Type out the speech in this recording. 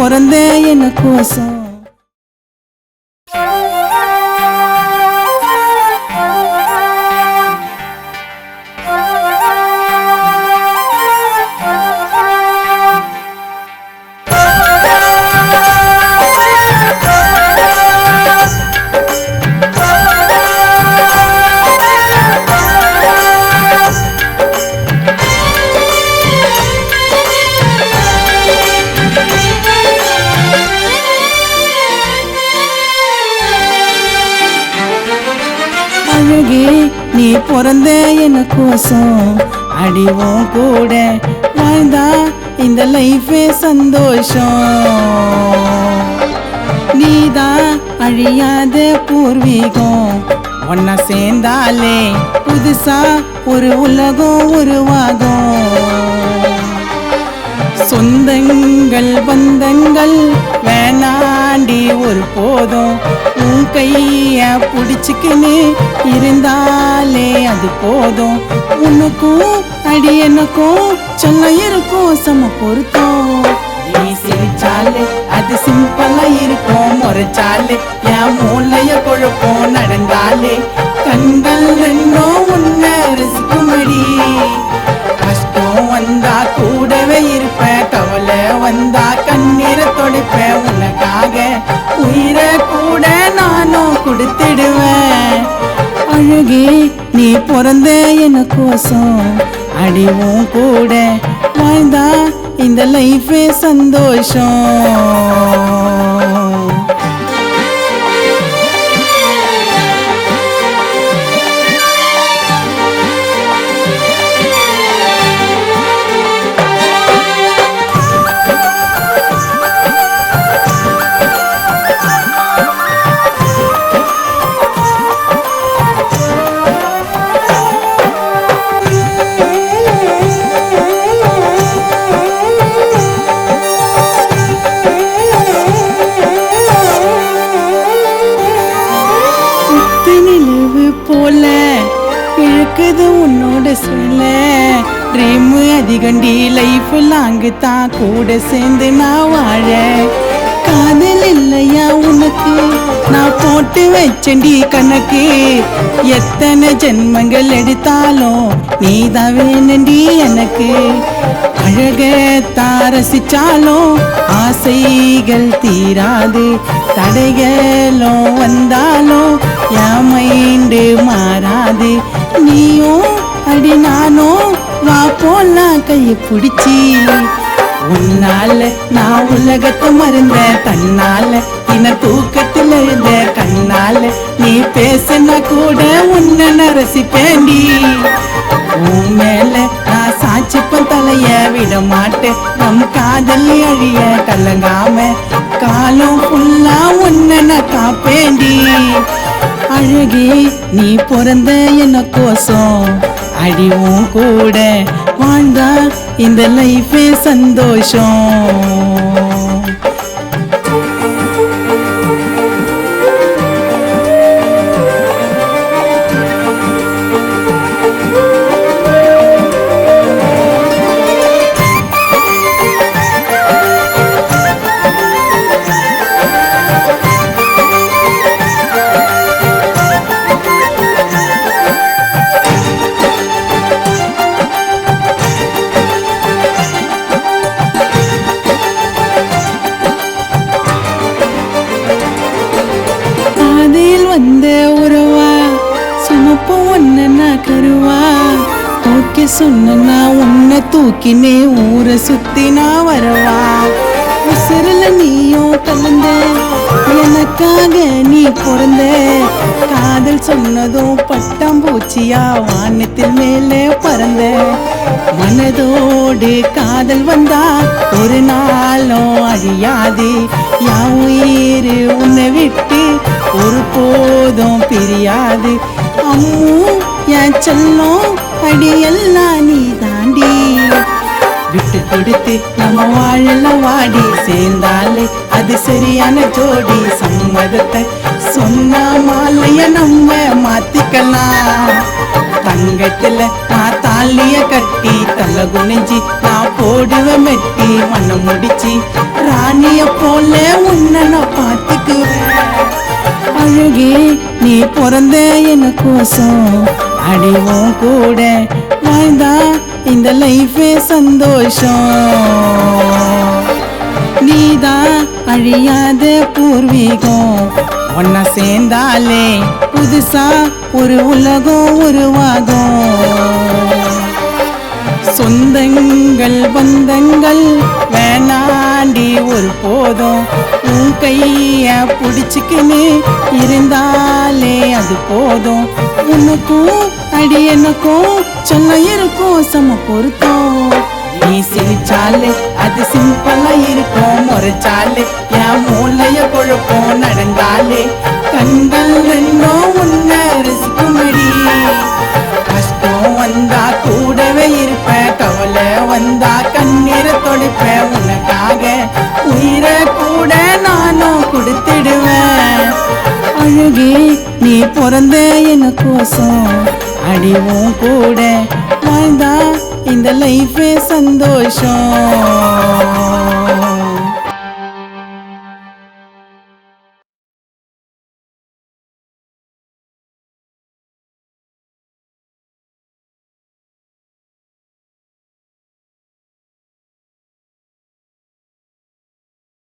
பிறந்த என்ன கோசம் நீ என்ன கோசம் அடிவோம் கூட வாழ்ந்தா இந்த லைஃபே சந்தோஷம். நீதான் அழியாத பூர்வீகம். ஒன்னா சேர்ந்தாலே புதுசா ஒரு உலகம் உருவாகும். சொந்தங்கள் பந்தங்கள் வேணாண்டி ஒரு போதும். உன் கைய பிடிச்சிக்கின்னு இருந்தாலே அது போதும். உனக்கும் அடி எனக்கும் சொல்ல இருக்கும் சம பொருத்தம். நீ சிரிச்சாலே அது சிம்பிளா இருக்கும். முறைச்சாலே என் மூளைய குழப்பம் நடந்தாலே கண்கள் ரெண்டும் கண்ணீரை தொடைப்பேன் உனக்காக. உயிரை கூட நானும் கொடுத்துடுவேன். அழகே நீ பிறந்த எனக்கோசம் அடிவும் கூட வாழ்ந்தா இந்த லைஃபே சந்தோஷம். போல இழுக்குது உன்னோட சொல்ல. ட்ரீம் அதிகண்டி லைஃப் லாங்கு தான் கூட சேர்ந்து நான் வாழ. காதல் இல்லையா உனக்கு? நான் போட்டு வச்சண்டி கணக்கு. எத்தனை ஜென்மங்கள் எடுத்தாலும் நீ தான் வேணண்டி எனக்கு. அழக தாரசிச்சாலும் ஆசை தடைகள் தீராது தடைகளும் வந்தாலும் யாமைண்டு மாறாது. நீயும் அடி நானும் வா போலாம் கையை பிடிச்சி. உன்னால நான் உலகத்தை மறந்த தன்னால இன தூக்கத்தில் எழுந்த கண்ணால நீ பேசினா கூட உன்னை நான் ரசிப்பேண்டி உன் மேல காதல் அழிய கலங்காம காலம் ஃபுல்லா உன்னை நான் காப்பேண்டி. அழகே நீ பிறந்த என்ன கோசம் அடிவும் கூட வாழ்ந்தா இந்த லைஃபே சந்தோஷம். சொன்னா உன்னை தூக்கினே ஊரை சுத்தினா வரவா. சிறுல நீயும் கலந்த எனக்காக நீ பிறந்த. காதல் சொன்னதும் பட்டாம்பூச்சியா வானத்தில் மேலே பறந்த. மனதோடு காதல் வந்தா ஒரு நாளும் அழியாது. என் உயிர் உன்னை விட்டு ஒரு போதும் பிரியாது. அம்மு என் செல்லம் அடியெல்லாம் நீ தாண்டி. விட்டு கொடுத்து நம்ம வாழல வாடி. சேர்ந்தாலே அது சரியான ஜோடி. சம்மதத்தை சொன்னா மாலைய நம்ம மாத்திக்கலாம். தங்கத்துல நான் தாலிய கட்டி தலை குனிஞ்சி நான் போடுவேன் மெட்டி மண்ணை முடிச்சு ராணிய போல உன்னை நான் பார்த்துக்குவேன். அழகே நீ பிறந்த எனக்கோசம் அடிவோம் கூட வாழ்ந்தா இந்த லைஃபே சந்தோஷம். நீதான் அழியாத பூர்வீகம். ஒன்னா சேர்ந்தாலே புதுசா ஒரு உலகம் உருவாகும். சொந்தங்கள் பந்தங்கள் வேணாண்டி ஒரு போதும். கைய பிடிச்சிக்கின்னு இருந்தாலே அது போதும். உனக்கும் அடி எனக்கும் சொன்ன இருக்கும் சம பொருத்தம். நீ சிரிச்சாலே அது சிம்பிளா இருக்கும். முறைச்சாலே என் மூளைய கொழுப்போம் நடந்தாலே கண்கள் ரெண்டும் உன்ன ரசிக்குமடி. கஷ்டம் அழகே நீ பிறந்த என்ன கோசம் அடிவும் கூட வாழ்ந்தா இந்த லைஃபே சந்தோஷம்.